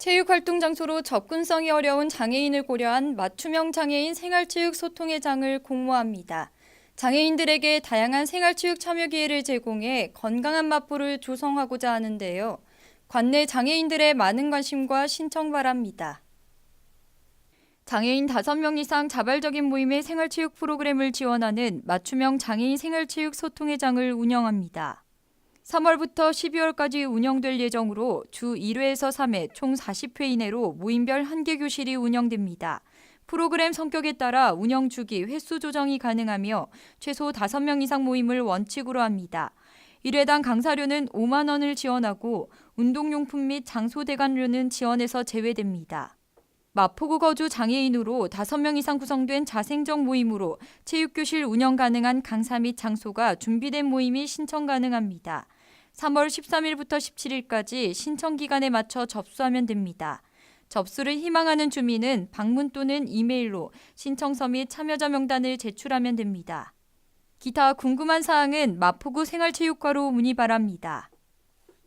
체육 활동 장소로 접근성이 어려운 장애인을 고려한 맞춤형 장애인 생활체육 소통의 장을 공모합니다. 장애인들에게 다양한 생활체육 참여 기회를 제공해 건강한 마포를 조성하고자 하는데요. 관내 장애인들의 많은 관심과 신청 바랍니다. 장애인 5명 이상 자발적인 모임의 생활체육 프로그램을 지원하는 맞춤형 장애인 생활체육 소통의 장을 운영합니다. 3월부터 12월까지 운영될 예정으로 주 1회에서 3회 총 40회 이내로 모임별 한 개 교실이 운영됩니다. 프로그램 성격에 따라 운영 주기, 횟수 조정이 가능하며 최소 5명 이상 모임을 원칙으로 합니다. 1회당 강사료는 5만 원을 지원하고 운동용품 및 장소 대관료는 지원에서 제외됩니다. 마포구 거주 장애인으로 5명 이상 구성된 자생적 모임으로 체육교실 운영 가능한 강사 및 장소가 준비된 모임이 신청 가능합니다. 3월 13일부터 17일까지 신청 기간에 맞춰 접수하면 됩니다. 접수를 희망하는 주민은 방문 또는 이메일로 신청서 및 참여자 명단을 제출하면 됩니다. 기타 궁금한 사항은 마포구 생활체육과로 문의 바랍니다.